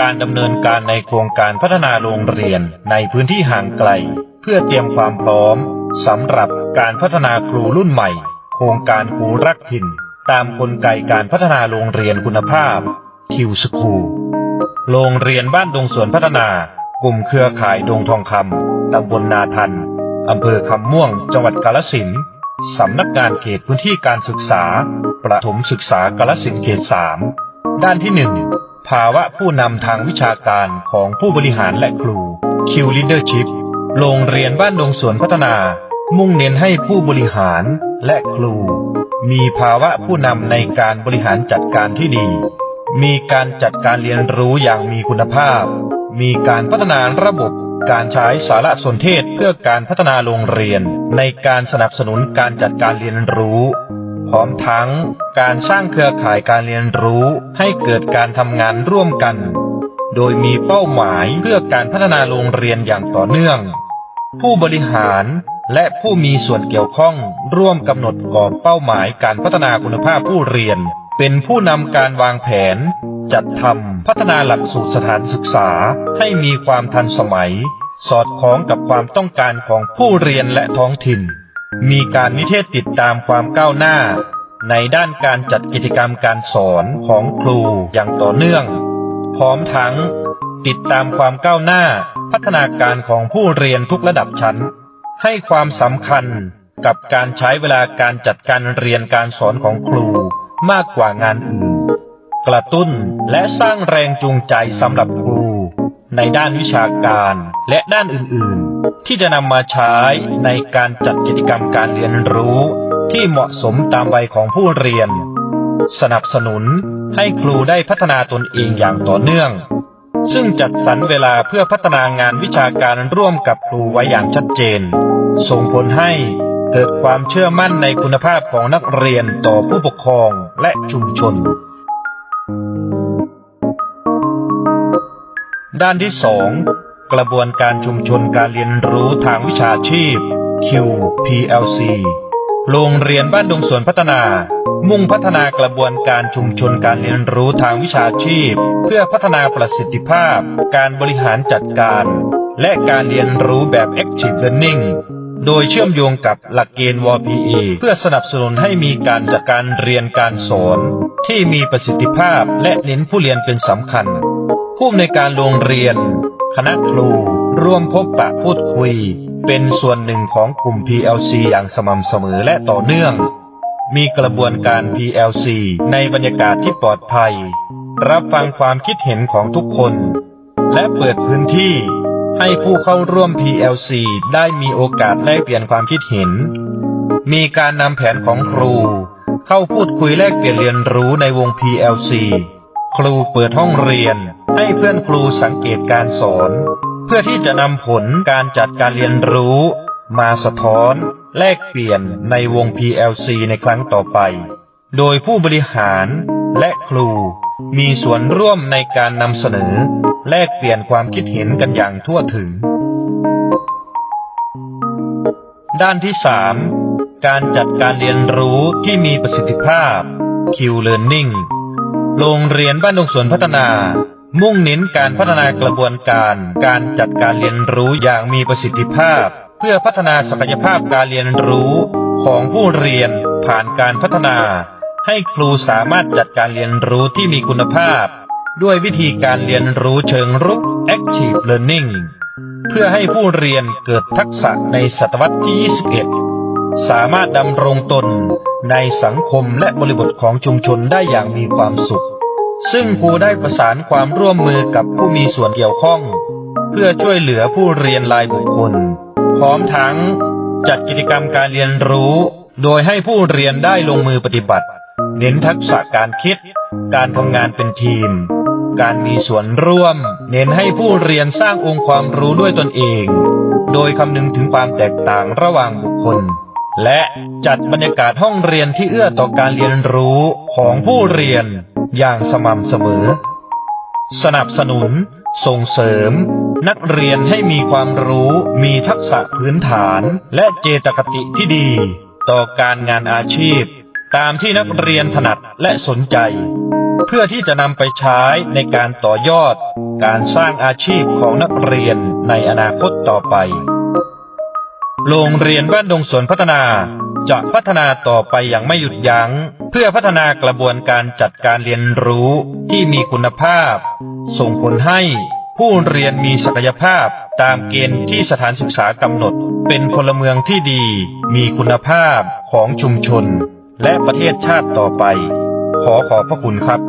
การดำเนินการในโครงการพัฒนาโรงเรียนในพื้นที่ห่างไกล เพื่อเตรียมความพร้อมสำหรับการพัฒนาครูรุ่นใหม่ โครงการครูรักถิ่น ตามกลไกการพัฒนาโรงเรียนคุณภาพคิวสคูลโรงเรียนบ้านดงสวนพัฒนากลุ่มเครือข่ายดงทองคำตำบลนาทันอำเภอคำม่วง จังหวัดกาฬสินสำนักงานเขตพื้นที่การศึกษา ประถมศึกษากาฬสินเขตสามด้านที่หนึ่ง ภาวะผู้นำทางวิชาการของผู้บริหารและครู Q Leadership โรงเรียนบ้านดงสวนพัฒนา มุ่งเน้นให้ผู้บริหารและครู มีภาวะผู้นำในการบริหารจัดการที่ดี มีการจัดการเรียนรู้อย่างมีคุณภาพ มีการพัฒนาระบบการใช้สารสนเทศเพื่อการพัฒนาโรงเรียน ในการสนับสนุนการจัดการเรียนรู้ พร้อมทั้งการสร้างเครือข่ายการเรียนรู้ให้เกิดการทำงานร่วมกัน โดยมีเป้าหมายเพื่อการพัฒนาโรงเรียนอย่างต่อเนื่อง ผู้บริหารและผู้มีส่วนเกี่ยวข้องร่วมกำหนดกรอบเป้าหมายการพัฒนาคุณภาพผู้เรียน เป็นผู้นำการวางแผน จัดทำพัฒนาหลักสูตรสถานศึกษาให้มีความทันสมัย สอดคล้องกับความต้องการของผู้เรียนและท้องถิ่น มีการนิเทศติดตามความก้าวหน้า ในด้านการจัดกิจกรรมการสอนของครูอย่างต่อเนื่อง พร้อมทั้งติดตามความก้าวหน้าพัฒนาการของผู้เรียนทุกระดับชั้น ให้ความสำคัญกับการใช้เวลาการจัดการเรียนการสอนของครูมากกว่างานอื่น กระตุ้นและสร้างแรงจูงใจสำหรับ ในด้านวิชาการและด้านอื่นๆ ที่จะนำมาใช้ในการจัดกิจกรรมการเรียนรู้ ที่เหมาะสมตามวัยของผู้เรียน สนับสนุนให้ครูได้พัฒนาตนเองอย่างต่อเนื่อง ซึ่งจัดสรรเวลาเพื่อพัฒนางานวิชาการร่วมกับครูไว้อย่างชัดเจน ส่งผลให้เกิดความเชื่อมั่นในคุณภาพของนักเรียนต่อผู้ปกครองและชุมชน ด้านที่สองกระบวนการชุมชนการเรียนรู้ทางวิชาชีพ QPLC โรงเรียนบ้านดงสวนพัฒนา มุ่งพัฒนากระบวนการชุมชนการเรียนรู้ทางวิชาชีพ เพื่อพัฒนาประสิทธิภาพ การบริหารจัดการ และการเรียนรู้แบบ Active Learning โดยเชื่อมโยงกับหลักเกณฑ์ WPA เพื่อสนับสนุนให้มีการจัดการเรียนการสอน ที่มีประสิทธิภาพและเน้นผู้เรียนเป็นสำคัญ ผู้อำนวยการโรงเรียน คณะครู ร่วมพบปะพูดคุย เป็นส่วนหนึ่งของกลุ่ม PLC อย่างสม่ำเสมอและต่อเนื่อง มีกระบวนการ PLC ในบรรยากาศที่ปลอดภัย รับฟังความคิดเห็นของทุกคน และเปิดพื้นที่ให้ผู้เข้าร่วม PLC ได้มีโอกาสแลกเปลี่ยนความคิดเห็น มีการนำแผนของครู เข้าพูดคุยแลกเปลี่ยนเรียนรู้ในวง PLC ครูเปิดห้องเรียน ให้เพื่อนครูสังเกตการสอน เพื่อที่จะนำผลการจัดการเรียนรู้ มาสะท้อน แลกเปลี่ยนในวง PLC ในครั้งต่อไป โดยผู้บริหารและครูมีส่วนร่วมในการนำเสนอ แลกเปลี่ยนความคิดเห็นกันอย่างทั่วถึง ด้านที่สามการจัดการเรียนรู้ที่มีประสิทธิภาพ Q Learning โรงเรียนบ้านดงสวนพัฒนา มุ่งเน้นการพัฒนากระบวนการ การจัดการเรียนรู้อย่างมีประสิทธิภาพ เพื่อพัฒนาศักยภาพการเรียนรู้ของผู้เรียนผ่านการพัฒนา ให้ครูสามารถจัดการเรียนรู้ที่มีคุณภาพ ด้วยวิธีการเรียนรู้เชิงรุก Active Learning เพื่อให้ผู้เรียนเกิดทักษะในศตวรรษที่ 21 สามารถดำรงตนในสังคมและบริบทของชุมชนได้อย่างมีความสุข ซึ่งครูได้ประสานความร่วมมือกับผู้มีส่วนเกี่ยวข้อง เพื่อช่วยเหลือผู้เรียนรายบุคคล พร้อมทั้งจัดกิจกรรมการเรียนรู้ โดยให้ผู้เรียนได้ลงมือปฏิบัติ เน้นทักษะการคิด การทำงานเป็นทีม การมีส่วนร่วม เน้นให้ผู้เรียนสร้างองค์ความรู้ด้วยตนเอง โดยคำนึงถึงความแตกต่างระหว่างบุคคล และจัดบรรยากาศห้องเรียนที่เอื้อต่อการเรียนรู้ของผู้เรียนอย่างสม่ำเสมอ สนับสนุน ส่งเสริม นักเรียนให้มีความรู้ มีทักษะพื้นฐาน และเจตคติที่ดี ต่อการงานอาชีพ ตามที่นักเรียนถนัดและสนใจ เพื่อที่จะนำไปใช้ในการต่อยอด การสร้างอาชีพของนักเรียนในอนาคตต่อไป โรงเรียนบ้านดงสวนพัฒนาจะพัฒนาต่อไปอย่างไม่หยุดยัง้ง เพื่อพัฒนากระบวนการจัดการเรียนรู้ที่มีคุณภาพ ส่งผลให้ผู้เรียนมีศักยภาพตามเกณฑ์ที่สถานศึกษากำหนด เป็นพลเมืองที่ดี มีคุณภาพของชุมชน และประเทศชาติต่อไป ขอขอบพระคุณครับ